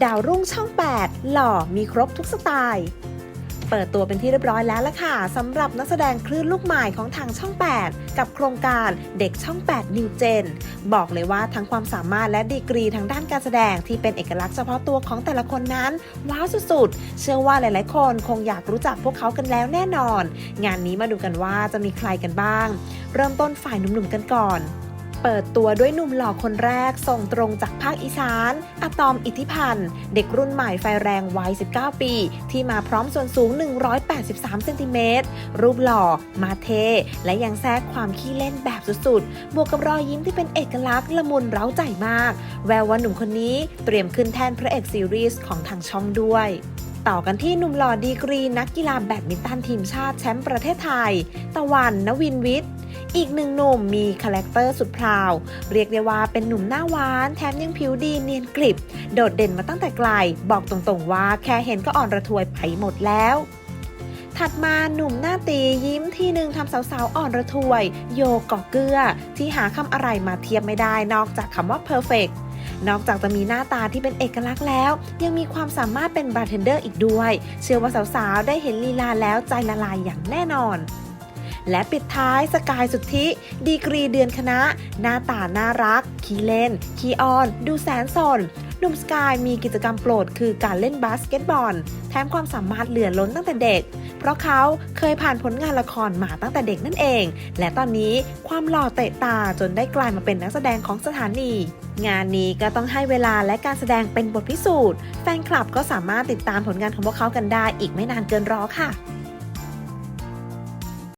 ดาวรุ่งช่อง 8 หล่อมีครบทุกสไตล์ เปิดตัวเป็นที่เรียบร้อยแล้วล่ะค่ะสำหรับนักแสดงคลื่นลูกใหม่ของทางช่อง 8 กับโครงการเด็กช่อง 8 New Gen บอกเลยว่าทั้งความสามารถและดีกรีทางด้านการแสดงที่เป็นเอกลักษณ์เฉพาะตัวของแต่ละคนนั้น ว้าวสุดๆ เชื่อว่าหลายๆ คนคงอยากรู้จักพวกเขากันแล้วแน่นอน งานนี้มาดูกันว่าจะมีใครกันบ้าง เริ่มต้นฝ่ายหนุ่มๆกันก่อน เปิดตัวด้วยหนุ่มหล่อคนแรก ส่งตรงจากภาคอีสานอะตอมอิทธิพันธ์ เด็กรุ่นใหม่ไฟแรงวัย 19 ปี ที่มาพร้อมส่วนสูง 183 เซนติเมตร รูปหล่อ มาเท และยังแทรกความขี้เล่นแบบสุดๆ บวกกับรอยยิ้มที่เป็นเอกลักษณ์ละมุนเร้าใจมาก แววว่าหนุ่มคนนี้เตรียมขึ้นแท่นพระเอกซีรีส์ของทางช่องด้วยต่อกันที่หนุ่มหล่อดีกรีนักกีฬาแบดมินตันทีมชาติแชมป์ประเทศไทย ตะวันนวินวิทย์ อีกหนึ่งหนุ่มมีคาแรคเตอร์สุดพราว เรียกได้ว่าเป็นหนุ่มหน้าหวานแถมยังผิวดีเนียนกริบ โดดเด่นมาตั้งแต่ไกล บอกตรงๆว่าแค่เห็นก็อ่อนระทวยไปหมดแล้วถัดมาหนุ่มหน้าตียิ้มที่หนึ่งทำสาวๆ อ่อนระทวย โยกอกเกลือ ที่หาคำอะไรมาเทียบไม่ได้นอกจากคำว่า perfect นอกจากจะมีหน้าตาที่เป็นเอกลักษณ์แล้ว ยังมีความสามารถเป็นบาร์เทนเดอร์อีกด้วย เชื่อว่าสาวๆ ได้เห็นลีลาแล้วใจละลายอย่างแน่นอน และปิดท้ายสกายสุทธิ ดีกรีเดือนคณะ หน้าตาน่ารัก ขี้เล่น ขี้อ้อน ดูแสนสนหนุ่มสกายมีกิจกรรมโปรดคือการเล่นบาสเกตบอล แถมความสามารถเหลือล้นตั้งแต่เด็ก เพราะเขาเคยผ่านผลงานละครมาตั้งแต่เด็กนั่นเอง และตอนนี้ความหล่อเตะตาจนได้กลายมาเป็นนักแสดงของสถานี งานนี้ก็ต้องให้เวลาและการแสดงเป็นบทพิสูจน์ แฟนคลับก็สามารถติดตามผลงานของพวกเขากันได้อีกไม่นานเกินรอค่ะ